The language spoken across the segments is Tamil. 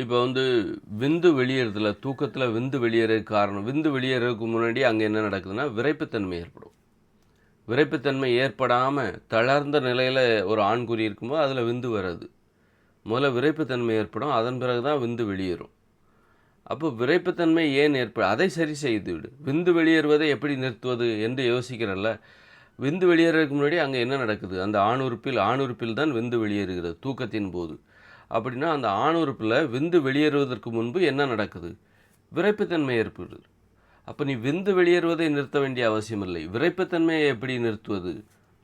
இப்போ வந்து விந்து வெளியேறதுல தூக்கத்தில் விந்து வெளியேற காரணம் விந்து வெளியேறதுக்கு முன்னாடி அங்கே என்ன நடக்குதுன்னா விரைப்புத்தன்மை ஏற்படும். விரைப்புத்தன்மை ஏற்படாமல் தளர்ந்த நிலையில் ஒரு ஆண்குறி இருக்கும்போது அதில் விந்து வராது. முதல்ல விரைப்புத்தன்மை ஏற்படும் அதன் பிறகு தான் விந்து வெளியேறும். அப்போ விரைப்புத்தன்மை ஏன் ஏற்படும் அதை சரி செய்து விடு. விந்து வெளியேறுவதை எப்படி நிறுத்துவது என்று யோசிக்கிறல்ல. விந்து வெளியேறதுக்கு முன்னாடி அங்கே என்ன நடக்குது? அந்த ஆணுறுப்பில் ஆணுறுப்பில் தான் விந்து வெளியேறுகிறது தூக்கத்தின் போது. அப்படின்னா அந்த ஆணுறுப்பில் விந்து வெளியேறுவதற்கு முன்பு என்ன நடக்குது? விரைப்புத்தன்மை ஏற்படுது. அப்போ நீ விந்து வெளியேறுவதை நிறுத்த வேண்டிய அவசியம் இல்லை விரைப்புத்தன்மையை எப்படி நிறுத்துவது?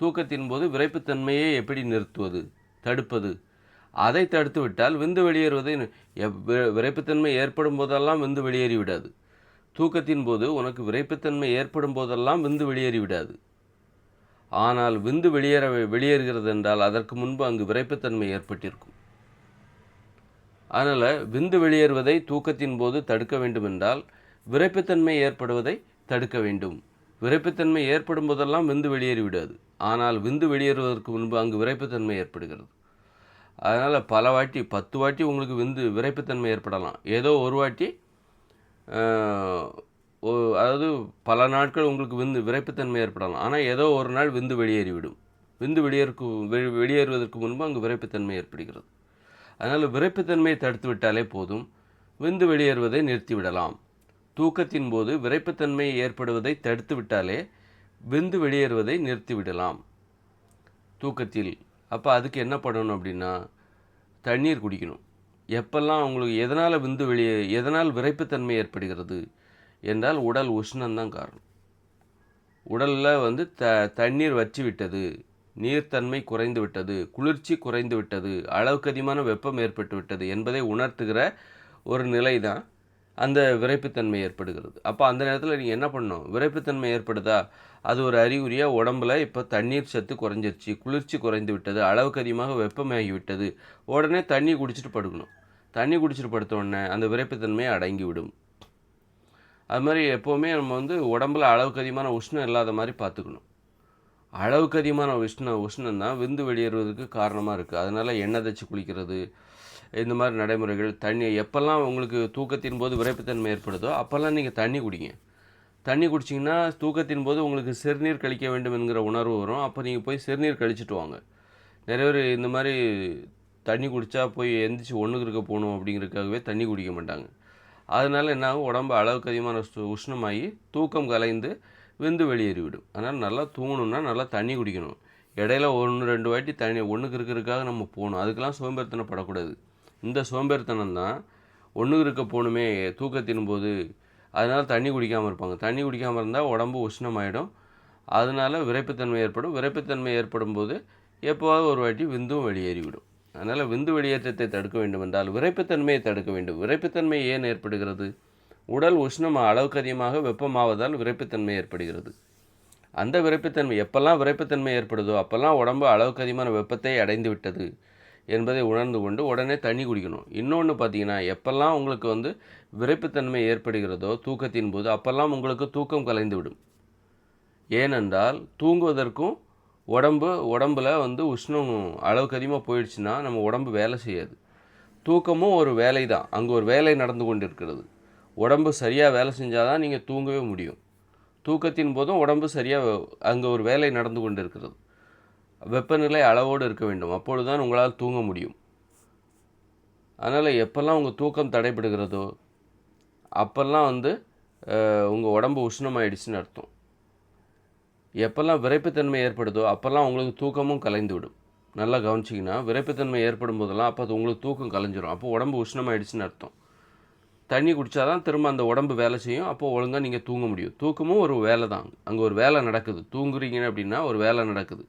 தூக்கத்தின் போது விரைப்புத்தன்மையை எப்படி நிறுத்துவது? தடுப்பது. அதை தடுத்து விட்டால் விந்து வெளியேறுவதை விரைப்புத்தன்மை ஏற்படும் போதெல்லாம் விந்து வெளியேறி விடாது. தூக்கத்தின் போது உனக்கு விரைப்புத்தன்மை ஏற்படும் போதெல்லாம் விந்து வெளியேறி விடாது. ஆனால் விந்து வெளியேற வெளியேறுகிறது என்றால் அதற்கு முன்பு அங்கு விரைப்புத்தன்மை ஏற்பட்டிருக்கும். அதனால் விந்து வெளியேறுவதை தூக்கத்தின் போது தடுக்க வேண்டும் என்றால் விரைப்புத்தன்மை ஏற்படுவதை தடுக்க வேண்டும். விரைப்புத்தன்மை ஏற்படும் போதெல்லாம் விந்து வெளியேறி விடாது. ஆனால் விந்து வெளியேறுவதற்கு முன்பு அங்கு விரைப்புத்தன்மை ஏற்படுகிறது. அதனால் பல வாட்டி பத்து வாட்டி உங்களுக்கு விந்து விரைப்புத்தன்மை ஏற்படலாம். ஏதோ ஒரு வாட்டி அதாவது பல நாட்கள் உங்களுக்கு விந்து விரைப்புத்தன்மை ஏற்படலாம். ஆனால் ஏதோ ஒரு நாள் விந்து வெளியேறிவிடும். விந்து வெளியேற்கு வெளியேறுவதற்கு முன்பு அங்கு விரைப்புத்தன்மை ஏற்படுகிறது. அதனால் விரைப்புத்தன்மையை தடுத்து விட்டாலே போதும். விந்து வெளியேறுவதை நிறுத்திவிடலாம். தூக்கத்தின் போது விரைப்புத்தன்மை ஏற்படுவதை தடுத்து விட்டாலே விந்து வெளியேறுவதை நிறுத்திவிடலாம். தூக்கத்தில். அப்போ அதுக்கு என்ன பண்ணணும் அப்படின்னா தண்ணீர் குடிக்கணும். எப்பெல்லாம் உங்களுக்கு எதனால் விந்து வெளியே எதனால் விரைப்புத்தன்மை ஏற்படுகிறது என்றால் உடல் உஷ்ணம்தான் காரணம். உடலில் வந்து த தண்ணீர் வற்றி விட்டது நீர்த்தன்மை குறைந்து விட்டது குளிர்ச்சி குறைந்து விட்டது அளவுக்கு அதிகமான வெப்பம் ஏற்பட்டுவிட்டது என்பதை உணர்த்துகிற ஒரு நிலை தான் அந்த விரைப்புத்தன்மை ஏற்படுகிறது. அப்போ அந்த நேரத்தில் நீங்கள் என்ன பண்ணணும்? விரைப்புத்தன்மை ஏற்படுதா? அது ஒரு அறிகுறியாக உடம்புல இப்போ தண்ணீர் சத்து குறைஞ்சிருச்சு குளிர்ச்சி குறைந்து விட்டது அளவுக்கு அதிகமாக வெப்பமாகிவிட்டது. உடனே தண்ணி குடிச்சிட்டு படுக்கணும். தண்ணி குடிச்சிட்டு படுத்த உடனே அந்த விரைப்புத்தன்மை அடங்கி விடும் அது மாதிரி எப்போவுமே நம்ம வந்து உடம்புல அளவுக்கு அதிகமான உஷ்ணம் இல்லாத மாதிரி பார்த்துக்கணும். அளவுக்கு அதிகமான உஷ்ணம் உஷ்ணம் தான். விந்து வெளியேறுவதற்கு காரணமாக இருக்குது அதனால் எண்ணெய் தச்சு குளிக்கிறது இந்த மாதிரி நடைமுறைகள் தண்ணி எப்போல்லாம் உங்களுக்கு தூக்கத்தின் போது விரைப்புத்தன்மை ஏற்படுதோ அப்போல்லாம் நீங்கள் தண்ணி குடிங்க. தண்ணி குடிச்சிங்கன்னா தூக்கத்தின் போது உங்களுக்கு சிறுநீர் கழிக்க வேண்டும் என்கிற உணர்வு வரும். அப்போ நீங்கள் போய் சிறுநீர் கழிச்சிட்டு வாங்க. நிறைய பேர் இந்த மாதிரி தண்ணி குடித்தா போய் எந்திரிச்சு ஒன்றுக்கு இருக்க போகணும் அப்படிங்கிறதுக்காகவே தண்ணி குடிக்க மாட்டாங்க. அதனால என்ன ஆகும்? உடம்பு அளவுக்கு அதிகமான உஷ்ணமாகி தூக்கம் கலைந்து விந்து வெளியேறிவிடும். அதனால் நல்லா தூங்கணும்னா நல்லா தண்ணி குடிக்கணும். இடையில ஒன்று ரெண்டு வாட்டி தண்ணி ஒன்றுக்கு இருக்கிறதுக்காக நம்ம போகணும். அதுக்கெல்லாம் சோம்பேறித்தனம் படக்கூடாது. இந்த சோம்பேறித்தனம் தான் ஒன்றுக்கு இருக்க போகணுமே தூக்கத்தின் போது அதனால் தண்ணி குடிக்காமல் இருப்பாங்க. தண்ணி குடிக்காமல் இருந்தால் உடம்பு உஷ்ணமாயிடும். அதனால விரைப்புத்தன்மை ஏற்படும். விரைப்புத்தன்மை ஏற்படும் போது எப்போவாவது ஒரு வாட்டி விந்தும் வெளியேறிவிடும். அதனால் விந்து வெளியேற்றத்தை தடுக்க வேண்டும் என்றால் விரைப்புத்தன்மையை தடுக்க வேண்டும். விரைப்புத்தன்மை ஏன் ஏற்படுகிறது? உடல் உஷ்ணம் அளவுக்கு அதிகமாக வெப்பமாவதால் விரைப்புத்தன்மை ஏற்படுகிறது. அந்த விரைப்புத்தன்மை எப்பெல்லாம் விரைப்புத்தன்மை ஏற்படுதோ அப்போல்லாம் உடம்பு அளவுக்கு அதிகமான வெப்பத்தை அடைந்து விட்டது என்பதை உணர்ந்து கொண்டு உடனே தண்ணி குடிக்கணும். இன்னொன்று பார்த்தீங்கன்னா எப்பெல்லாம் உங்களுக்கு வந்து விரைப்புத்தன்மை ஏற்படுகிறதோ தூக்கத்தின் போது அப்பெல்லாம் உங்களுக்கு தூக்கம் கலைந்து விடும். ஏனென்றால் தூங்குவதற்கும் உடம்பு உடம்புல வந்து உஷ்ணம் அளவுக்கு அதிகமாக போயிடுச்சுன்னா நம்ம உடம்பு வேலை செய்யாது. தூக்கமும் ஒரு வேலை தான் அங்கே ஒரு வேலை நடந்து கொண்டு இருக்கிறது உடம்பு சரியாக வேலை செஞ்சால் தான் நீங்கள் தூங்கவே முடியும். தூக்கத்தின் போதும் உடம்பு சரியாக அங்கே ஒரு வேலை நடந்து கொண்டு இருக்கிறது வெப்பநிலை அளவோடு இருக்க வேண்டும். அப்பொழுது தான் உங்களால் தூங்க முடியும். அதனால் எப்போல்லாம் உங்கள் தூக்கம் தடைபடுகிறதோ அப்போல்லாம் வந்து உங்கள் உடம்பு உஷ்ணமாயிடுச்சுன்னு அர்த்தம். எப்போல்லாம் விரைப்புத்தன்மை ஏற்படுதோ அப்போல்லாம் உங்களுக்கு தூக்கமும் கலைந்து விடும் நல்லா கவனிச்சிங்கன்னா விரைப்புத்தன்மை ஏற்படும் போதெல்லாம் அப்போ அது உங்களுக்கு தூக்கம் கலைஞ்சிரும். அப்போ உடம்பு உஷ்ணமாயிடுச்சுன்னு அர்த்தம். தண்ணி குடித்தா தான் திரும்ப அந்த உடம்பு வேலை செய்யும். அப்போ ஒழுங்காக நீங்கள் தூங்க முடியும். தூக்கமும் ஒரு வேலை தான். அங்கே ஒரு வேலை நடக்குது. தூங்குறீங்க அப்படின்னா ஒரு வேலை நடக்குது.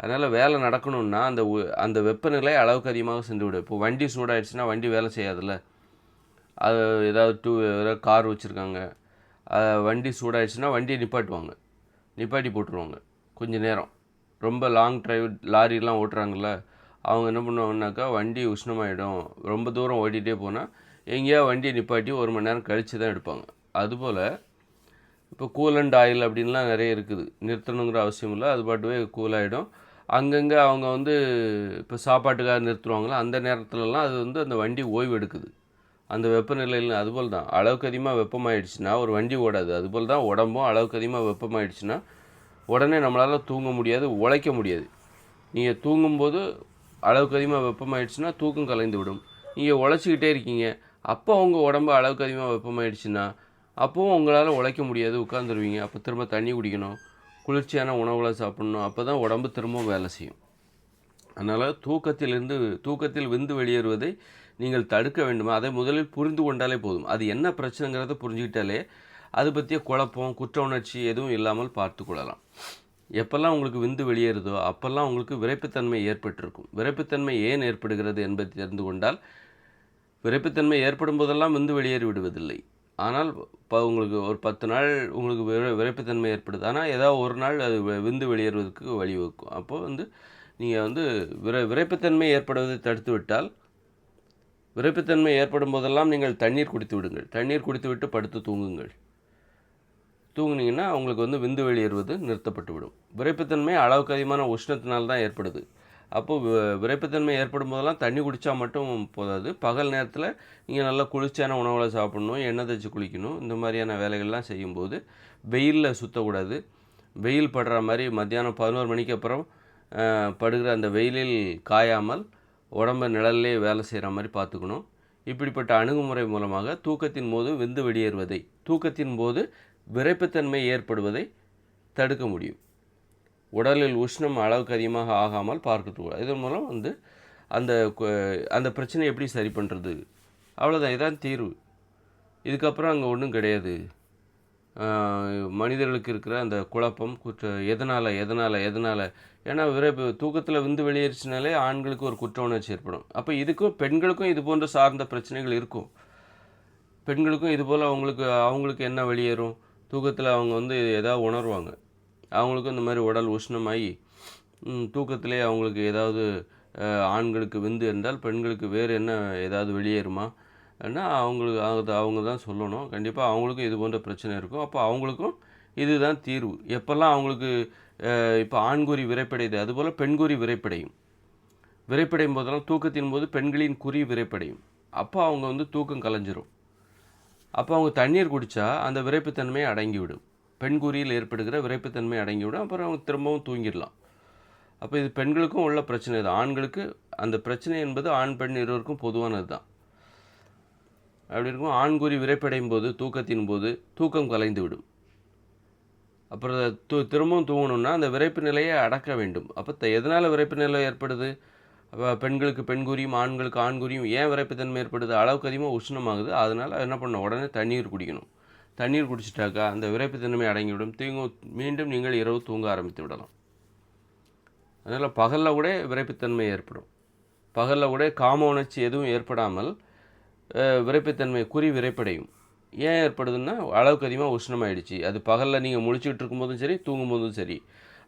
அதனால் வேலை நடக்கணும்னா அந்த அந்த வெப்பநிலை அளவுக்கு அதிகமாக சென்று விடும். இப்போ வண்டி சூடாயிடுச்சுன்னா வண்டி வேலை செய்யாதுல்ல. அது ஏதாவது டூ ஏதாவது கார் வச்சுருக்காங்க. வண்டி சூடாயிடுச்சுன்னா வண்டியை நிப்பாட்டுவாங்க. நிப்பாட்டி போட்டுருவாங்க. கொஞ்ச நேரம். ரொம்ப லாங் டிரைவ் லாரிலாம் ஓட்டுறாங்கல்ல. அவங்க என்ன பண்ணுவாங்கன்னாக்கா வண்டி உஷ்ணமாயிடும். ரொம்ப தூரம் ஓட்டிகிட்டே போனால் எங்கேயா வண்டியை நிப்பாட்டி ஒரு மணி நேரம் கழித்து தான் எடுப்பாங்க. அதுபோல் இப்போ கூல் அண்ட் ஆயில் அப்படின்லாம் நிறைய இருக்குது. நிறுத்தணுங்கிற அவசியம் இல்லை. அது பாட்டுவே கூல் ஆகிடும் அங்கங்கே அவங்க வந்து இப்போ சாப்பாட்டுக்காக நிறுத்துவாங்களோ? அந்த நேரத்துலலாம் அது வந்து அந்த வண்டி ஓய்வு எடுக்குது அந்த வெப்பநிலையில் அதுபோல் தான். அளவுக்கு அதிகமாக வெப்பமாயிடுச்சுன்னா ஒரு வண்டி ஓடாது. அதுபோல் தான் உடம்பும் அளவுக்கு அதிகமாக வெப்பமாயிடுச்சுன்னா உடனே நம்மளால் தூங்க முடியாது உழைக்க முடியாது. நீங்கள் தூங்கும்போது அளவுக்கு அதிகமாக வெப்பமாயிடுச்சுன்னா தூக்கம் கலைந்து விடும். நீங்கள் உழைச்சிக்கிட்டே இருக்கீங்க. அப்போ உங்கள் உடம்பு அளவுக்கு அதிகமாக வெப்பமாயிடுச்சுன்னா அப்போவும் உங்களால் உழைக்க முடியாது உட்காந்துருவீங்க அப்போ திரும்ப தண்ணி குடிக்கணும் குளிர்ச்சியான உணவுகளை சாப்பிட்ணும். அப்போ தான் உடம்பு திரும்பவும் வேலை செய்யும். அதனால் தூக்கத்திலிருந்து தூக்கத்தில் விந்து வெளியேறுவதை நீங்கள் தடுக்க வேண்டுமா. அதை முதலில் புரிந்து கொண்டாலே போதும். அது என்ன பிரச்சனைங்கிறத புரிஞ்சுக்கிட்டாலே அது பற்றிய குழப்பம் குற்ற உணர்ச்சி எதுவும் இல்லாமல் பார்த்து கொள்ளலாம். எப்பெல்லாம் உங்களுக்கு விந்து வெளியேறுதோ அப்போல்லாம் உங்களுக்கு விரைப்புத்தன்மை ஏற்பட்டிருக்கும். விரைப்புத்தன்மை ஏன் ஏற்படுகிறது என்பதை தெரிந்து கொண்டால் விரைப்புத்தன்மை ஏற்படும் போதெல்லாம் விந்து வெளியேறி விடுவதில்லை. ஆனால் இப்போ உங்களுக்கு ஒரு பத்து நாள் உங்களுக்கு விரைப்புத்தன்மை ஏற்படுது. ஆனால் ஏதாவது ஒரு நாள் அது விந்து வெளியேறுவதற்கு வழிவகுக்கும் அப்போது வந்து நீங்கள் வந்து விரை விரைப்புத்தன்மை ஏற்படுவதை தடுத்து விட்டால் விரைப்புத்தன்மை ஏற்படும் போதெல்லாம் நீங்கள் தண்ணீர் குடித்து விடுங்கள். தண்ணீர் குடித்து விட்டு படுத்து தூங்குங்கள். தூங்குனீங்கன்னா உங்களுக்கு வந்து விந்து வெளியேறுவது நிறுத்தப்பட்டு விடும் விரைப்புத்தன்மை அளவுக்கு அதிகமான உஷ்ணத்தினால் தான் ஏற்படுது. அப்போது விரைப்புத்தன்மை ஏற்படும் போதெல்லாம் தண்ணி குடித்தா மட்டும் போதாது. பகல் நேரத்தில் நீங்கள் நல்லா குளிர்ச்சியான உணவுகளை சாப்பிடணும் எண்ணெய் தச்சு குளிக்கணும் இந்த மாதிரியான வேலைகள்லாம் செய்யும்போது வெயிலில் சுற்றக்கூடாது வெயில் படுற மாதிரி மத்தியானம் பதினோரு மணிக்கு அப்புறம் படுகிற அந்த வெயிலில் காயாமல் உடம்ப நிழல்லே வேலை செய்கிற மாதிரி பார்த்துக்கணும். இப்படிப்பட்ட அணுகுமுறை மூலமாக தூக்கத்தின் போது விந்து வெளியேறுவதை தூக்கத்தின் போது விரைப்புத்தன்மை ஏற்படுவதை தடுக்க முடியும். உடலில் உஷ்ணம் அளவுக்கு அதிகமாக ஆகாமல் பார்க்கக்கூடாது இதன் மூலம் வந்து அந்த அந்த பிரச்சனையை எப்படி சரி பண்ணுறது அவ்வளோதான் இதான் தீர்வு. இதுக்கப்புறம் அங்கே ஒன்றும் கிடையாது. மனிதர்களுக்கு இருக்கிற அந்த குழப்பம் குற்ற எதனால் எதனால் எதனால்? ஏன்னா விரைப்பு தூக்கத்தில் விந்து வெளியேறிச்சினாலே ஆண்களுக்கு ஒரு குற்ற உணர்ச்சி ஏற்படும். அப்போ இதுக்கும் பெண்களுக்கும் இது போன்ற சார்ந்த பிரச்சனைகள் இருக்கும். பெண்களுக்கும் இது போல் அவங்களுக்கு அவங்களுக்கு என்ன வெளியேறும்? தூக்கத்தில் அவங்க வந்து எதாவது உணர்வாங்க. அவங்களுக்கும் இந்த மாதிரி உடல் உஷ்ணமாகி தூக்கத்திலே அவங்களுக்கு ஏதாவது ஆண்களுக்கு விந்து இருந்தால் பெண்களுக்கு வேறு என்ன ஏதாவது வெளியேறுமா? ஏன்னா அவங்களுக்கு அது அவங்க தான் சொல்லணும். கண்டிப்பாக அவங்களுக்கும் இது போன்ற பிரச்சனை இருக்கும். அப்போ அவங்களுக்கும் இதுதான் தீர்வு. எப்போல்லாம் அவங்களுக்கு இப்போ ஆண்குறி விரைப்படையுது அதுபோல் பெண்குறி விரைப்படையும் விரைப்படையும் போதெல்லாம் தூக்கத்தின் போது பெண்களின் குறி விரைப்படையும் அப்போ அவங்க வந்து தூக்கம் கலைஞ்சிரும். அப்போ அவங்க தண்ணீர் குடித்தா அந்த விரைப்புத்தன்மையை அடங்கிவிடும். பெண்குறியில் ஏற்படுகிற விரைப்புத்தன்மை அடங்கிவிடும். அப்புறம் அவங்க திரும்பவும் தூங்கிடலாம். அப்போ இது பெண்களுக்கும் உள்ள பிரச்சனை இது. ஆண்களுக்கு அந்த பிரச்சனை என்பது ஆண் பெண் இருவருக்கும் பொதுவானது தான். அப்படி இருக்கும். ஆண்குறி விரைப்படையும் போது தூக்கத்தின் போது தூக்கம் கலைந்து விடும் அப்புறம் தூ திரும்பவும் தூங்கணும்னா அந்த விரைப்பு நிலையை அடக்க வேண்டும். அப்போ த எதனால் விரைப்பு நிலை ஏற்படுது? அப்போ பெண்களுக்கு பெண்குறியும் ஆண்களுக்கு ஆண்குறியும் ஏன் விரைப்புத்தன்மை ஏற்படுது? அளவுக்கு அதிகமாக உஷ்ணமாகுது. அதனால் என்ன பண்ணணும்? உடனே தண்ணீர் குடிக்கணும். தண்ணீர் குடிச்சிட்டாக்கா அந்த விரைப்புத்தன்மை அடங்கிவிடும். தூங்கும் மீண்டும் நீங்கள் இரவு தூங்க ஆரம்பித்து விடலாம். அதனால் பகலில் கூட விரைப்புத்தன்மை ஏற்படும். பகலில் கூட காம உணர்ச்சி எதுவும் ஏற்படாமல் விரைப்புத்தன்மை குறி விரைப்படையும். ஏன் ஏற்படுதுன்னா அளவுக்கு அதிகமாக உஷ்ணமாயிடுச்சு. அது பகலில் நீங்கள் முழிச்சுக்கிட்டு இருக்கும்போதும் சரி தூங்கும்போதும் சரி.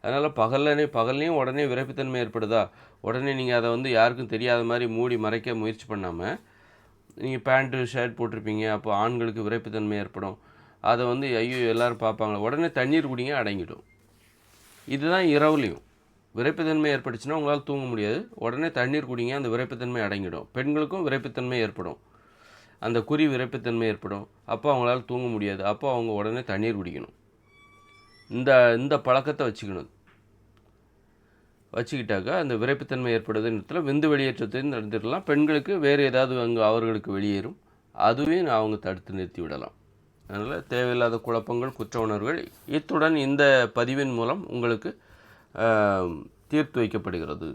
அதனால் பகல்லே பகல்லையும் உடனே விரைப்புத்தன்மை ஏற்படுதா? உடனே நீங்கள் அதை வந்து யாருக்கும் தெரியாத மாதிரி மூடி மறைக்க முயற்சி பண்ணாமல் நீங்கள் பேண்ட்டு ஷர்ட் போட்டிருப்பீங்க. அப்போ ஆண்களுக்கு விரைப்புத்தன்மை ஏற்படும். அதை வந்து ஐயோ எல்லோரும் பார்ப்பாங்க உடனே தண்ணீர் குடிங்க அடங்கிடும். இதுதான் இரவுலையும். விரைப்புத்தன்மை ஏற்பட்டுச்சுன்னா உங்களால் தூங்க முடியாது. உடனே தண்ணீர் குடிங்க அந்த விரைப்புத்தன்மை அடங்கிடும். பெண்களுக்கும் விரைப்புத்தன்மை ஏற்படும். அந்த குறி விரைப்புத்தன்மை ஏற்படும். அப்போ அவங்களால தூங்க முடியாது. அப்போ அவங்க உடனே தண்ணீர் குடிக்கணும். இந்த இந்த பழக்கத்தை வச்சுக்கணும். வச்சுக்கிட்டாக்கா அந்த விரைப்புத்தன்மை ஏற்படுது நேரத்தில் விந்து வெளியேற்றத்தையும் நடந்துடலாம் பெண்களுக்கு வேறு ஏதாவது அங்கே அவர்களுக்கு வெளியேறும். அதுவே அவங்க தடுத்து நிறுத்தி விடலாம். அதனால் தேவையில்லாத குழப்பங்கள் குற்ற உணர்வுகள் இத்துடன் இந்த பதிவின் மூலம் உங்களுக்கு தீர்த்து வைக்கப்படுகிறது.